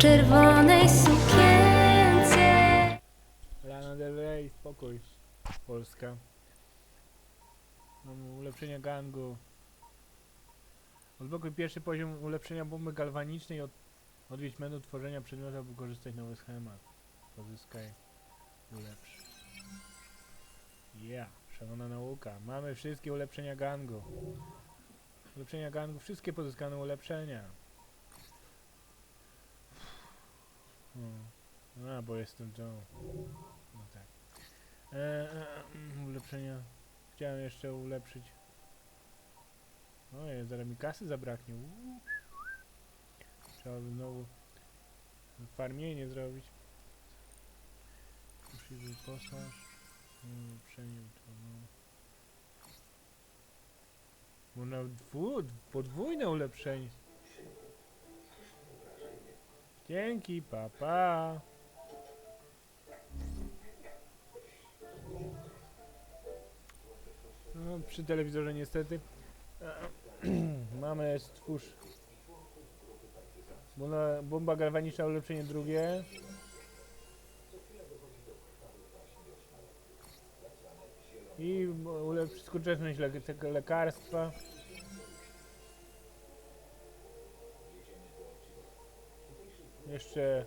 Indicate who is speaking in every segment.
Speaker 1: czerwonej sukience. Lana Del Rey, spokój. Polska. Mam ulepszenia gangu. Odblokuj pierwszy poziom ulepszenia bomby galwanicznej od, odwiedź menu tworzenia przedmiotu, aby korzystać nowy schemat. Pozyskaj ulepsz. Yeah, szanowna nauka. Mamy wszystkie ulepszenia gangu. Ulepszenia gangu, wszystkie pozyskane ulepszenia. Hmm. A, bo jestem Joe. No tak. E, e, mm, ulepszenia. Chciałem jeszcze ulepszyć. Ojej, zaraz mi kasy zabraknie. Uuu. Trzeba by znowu farmienie zrobić. Musi wyposaż. Ulepszenie to no. Można dwu, podwójne ulepszenie. Dzięki, papa. Pa. No, przy telewizorze niestety. Mamy stwórz. Bomba, galwaniczna, ulepszenie drugie. I ulepsz skuteczność le lekarstwa. Jeszcze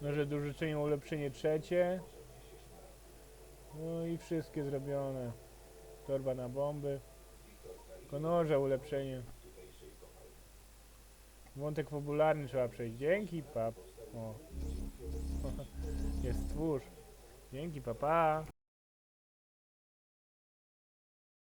Speaker 1: noże do użyczenia ulepszenie trzecie. No i wszystkie zrobione. Torba na bomby. Konorze ulepszenie. Wątek fabularny trzeba przejść. Dzięki, pap. O. Jest twórz. Dzięki, papa.